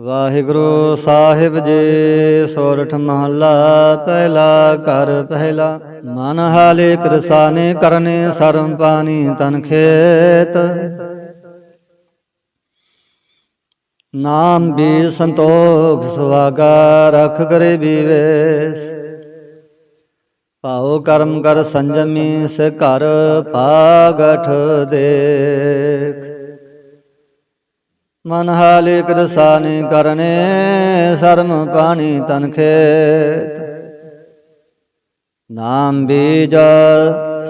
ਵਾਹਿਗੁਰੂ ਸਾਹਿਬ ਜੀ, ਸੋਰਠ ਮਹੱਲਾ ਪਹਿਲਾ ਕਰ ਪਹਿਲਾ। ਮਨ ਹਾਲੇ ਕਿਰਸਾਨੇ ਕਰਨੇ ਸਰਮ ਪਾਣੀ ਤਨ ਖੇਤ। ਨਾਮ ਵੀ ਸੰਤੋਖ, ਸੁਹਾਗਾ, ਰਖ ਕਰੇ ਬੀਵੇਸ ਭਾਉ ਕਰਮ ਕਰ ਸੰਜਮੀ, ਸੇ ਘਰ ਪਾਗਠ ਦੇਖ। ਮਨ ਹਾਲੇ ਕਿਰਸਾਨੇ ਕਰਨੇ, ਸਰਮ ਪਾਣੀ ਤਨਖੇਤ ਨਾਮ ਬੀਜ,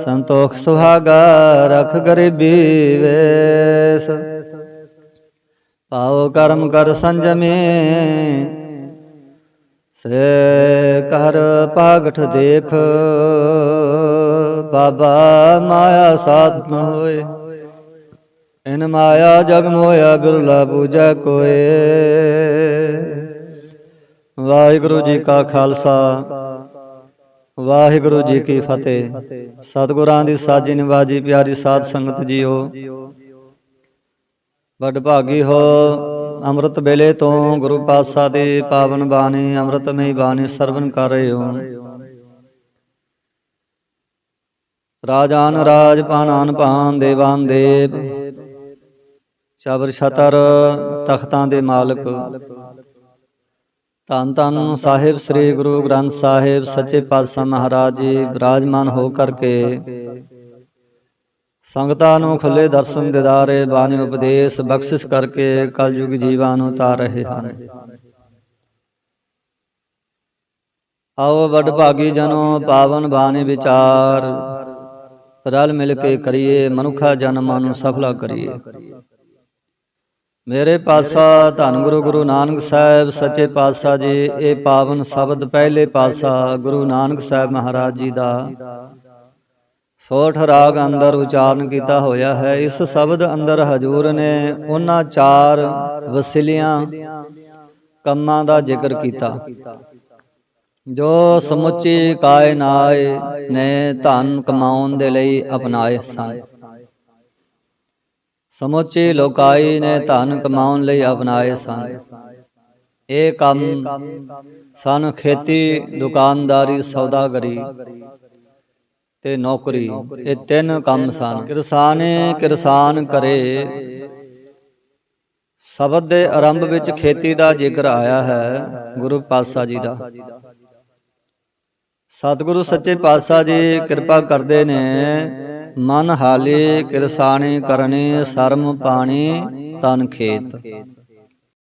ਸੰਤੋਖ ਸੁਹਾਗਾ, ਰਖ ਗਰੀਬੀ ਵੇਸ। ਪਾਉ ਕਰਮ ਕਰ ਸੰਜਮੇ ਸੇ ਕਰ ਪਾਗਠ ਦੇਖ। ਬਾਬਾ ਮਾਇਆ ਸਾਥ ਨ ਹੋਏ। ਇਨ ਮਾਇਆ ਜਗ ਮੋਇਆ ਬਿਰਲਾ ਪੂਜਾ ਕੋਏ। ਵਾਹਿਗੁਰੂ ਜੀ ਕਾ ਖਾਲਸਾ, ਵਾਹਿਗੁਰੂ ਜੀ ਕੀ ਫਤਿਹ। ਸਤਿਗੁਰਾਂ ਦੀ ਸਾਜੀ ਨਿਵਾਜੀ ਪਿਆਰੀ ਸਾਧ ਸੰਗਤ ਜੀਓ। ਵੱਡ ਭਾਗੀ ਹੋ ਅੰਮ੍ਰਿਤ ਵੇਲੇ ਤੋਂ ਗੁਰੂ ਪਾਤਸ਼ਾਹ ਦੀ ਪਾਵਨ ਬਾਣੀ, ਅੰਮ੍ਰਿਤਮਈ ਬਾਣੀ ਸਰਵਨ ਕਰ ਰਹੇ ਹੋ। ਰਾਜਾਨ ਰਾਜ ਪਾਨਾਨ ਪਾਨ ਦੇਵਾਨ ਦੇਵ। ਸ਼ਬਰ ਛਤਰ ਤਖਤਾਂ ਦੇ ਮਾਲਕ। ਧੰਨ ਧੰਨ ਸਾਹਿਬ ਸ੍ਰੀ ਗੁਰੂ ਗ੍ਰੰਥ ਸਾਹਿਬ, ਸੱਚੇ ਪਾਤਸ਼ਾਹ ਮਹਾਰਾਜ ਜੀ ਵਿਰਾਜਮਾਨ ਹੋ ਕਰਕੇ। ਸੰਗਤਾਂ ਨੂੰ ਖੁੱਲੇ ਦਰਸ਼ਨ ਦਿਦਾਰੇ, ਬਾਣੀ ਉਪਦੇਸ਼, ਬਖਸ਼ਿਸ਼ ਕਰਕੇ ਕਲਯੁਗ ਜੀਵਾਂ ਨੂੰ ਤਾਰ ਰਹੇ ਹਨ। ਆਓ ਵੱਡ ਭਾਗੀ ਜਨੋ, ਪਾਵਨ ਬਾਣੀ ਵਿਚਾਰ। ਰਲ ਮਿਲ ਕੇ ਕਰੀਏ, ਮਨੁੱਖਾ ਜਨਮਾਂ ਨੂੰ ਸਫਲਾ ਕਰੀਏ। ਮੇਰੇ ਪਾਸਾ ਧੰਨ ਗੁਰੂ ਗੁਰੂ ਨਾਨਕ ਸਾਹਿਬ, ਸੱਚੇ ਪਾਤਸ਼ਾਹ ਜੀ, ਇਹ ਪਾਵਨ ਸ਼ਬਦ ਪਹਿਲੇ ਪਾਸਾ ਗੁਰੂ ਨਾਨਕ ਸਾਹਿਬ ਮਹਾਰਾਜ ਜੀ ਦਾ। ਸੋਠ ਰਾਗ ਅੰਦਰ ਉਚਾਰਨ ਕੀਤਾ ਹੋਇਆ ਹੈ। ਇਸ ਸ਼ਬਦ ਅੰਦਰ ਹਜੂਰ ਨੇ ਉਹਨਾਂ ਚਾਰ ਵਸਿਲਿਆਂ ਕੰਮਾਂ ਦਾ ਜ਼ਿਕਰ ਕੀਤਾ। ਜੋ ਸਮੁੱਚੀ ਕਾਇਨਾਤ ਨੇ ਧਨ ਕਮਾਉਣ ਦੇ ਲਈ ਅਪਣਾਏ ਸਨ। ਸਮੁੱਚੀ ਲੋਕਾਈ ਨੇ ਧਨ ਕਮਾਉਣ ਲਈ ਅਪਣਾਏ ਸਨ। ਇਹ ਕੰਮ ਸਨ ਖੇਤੀ, ਦੁਕਾਨਦਾਰੀ, ਸੌਦਾਗਰੀ ਤੇ ਨੌਕਰੀ। ਇਹ ਤਿੰਨ ਕੰਮ ਸਨ। ਕਿਰਸਾਨੇ, ਕਿਰਸਾਨ ਕਰੇ। ਸ਼ਬਦ ਦੇ ਆਰੰਭ ਵਿੱਚ ਖੇਤੀ ਦਾ ਜ਼ਿਕਰ ਆਇਆ ਹੈ ਗੁਰੂ ਪਾਤਸ਼ਾਹ ਜੀ ਦਾ। ਸਤਿਗੁਰੂ ਸੱਚੇ ਪਾਤਸ਼ਾਹ ਜੀ ਕਿਰਪਾ ਕਰਦੇ ਨੇ ਮਨ ਹਾਲੇ ਕਿਰਸਾਨੇ ਕਰਨੇ ਸਰਮ ਪਾਣੀ ਤਨ ਖੇਤ।